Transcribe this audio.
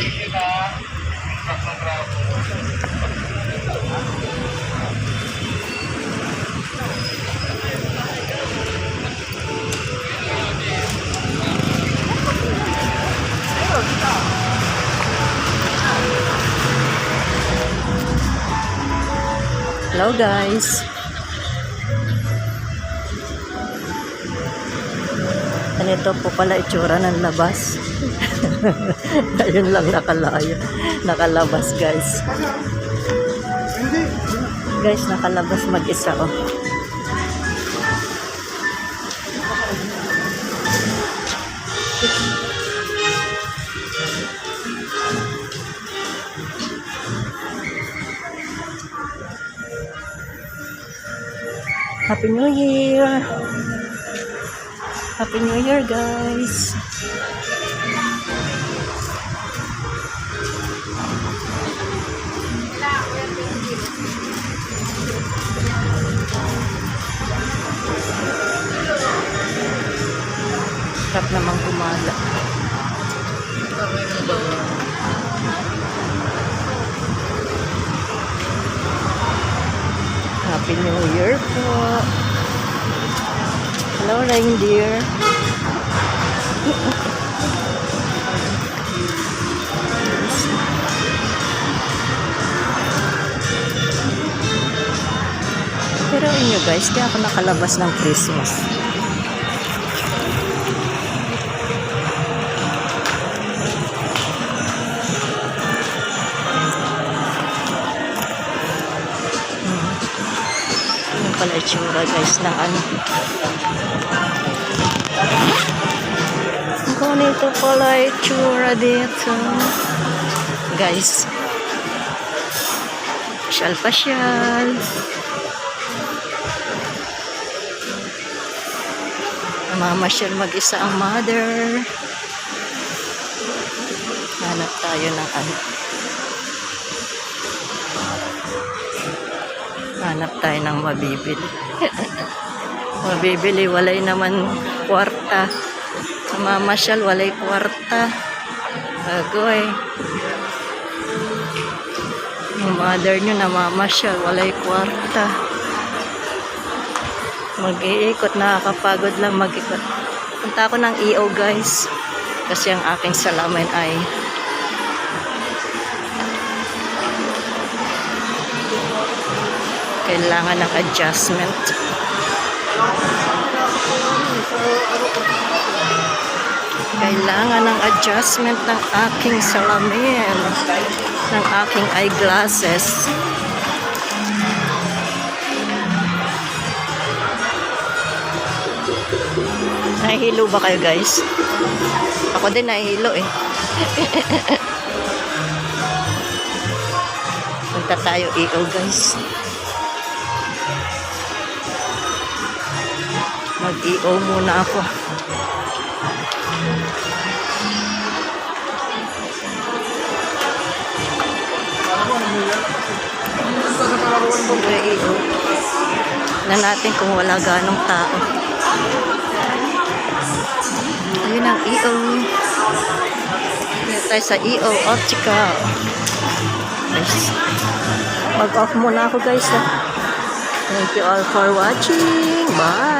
Hello guys. Ganito po pala itsura ng labas. Ayun lang nakalayo. Nakalabas guys. Guys, nakalabas mag-isa oh. Happy New Year! Happy New Year, guys! Sarap namang gumala. Happy New Year po! Hello, reindeer! Pero inyo guys, di ako nakalabas ng Christmas. Pala itsura guys ng ano. Ganito pala itsura dito. Guys. Pasyal-pasyal. Namamasyal mag-isa ang mother. Hanap tayo ng ano. Hanap tayo ng mabibili. mabibili, walay naman kwarta. Namamasyal, walay kwarta. Agoy. Yung mother nyo namamasyal, walay kwarta. Mag-iikot, nakakapagod lang mag-ikot. Punta ako ng EO guys. Kasi ang aking salamin ay kailangan ng adjustment. Kailangan ng adjustment ng aking salamin, ng aking eyeglasses. Nahihilo ba kayo guys? Ako din nahihilo eh. Punta tayo EO guys. Mag-EO muna ako. Mag-EO. Na natin kung wala ganong tao. Ayun ang EO. Dito tayo sa EO Optical. Mag-off muna ako guys. Ha? Thank you all for watching. Bye!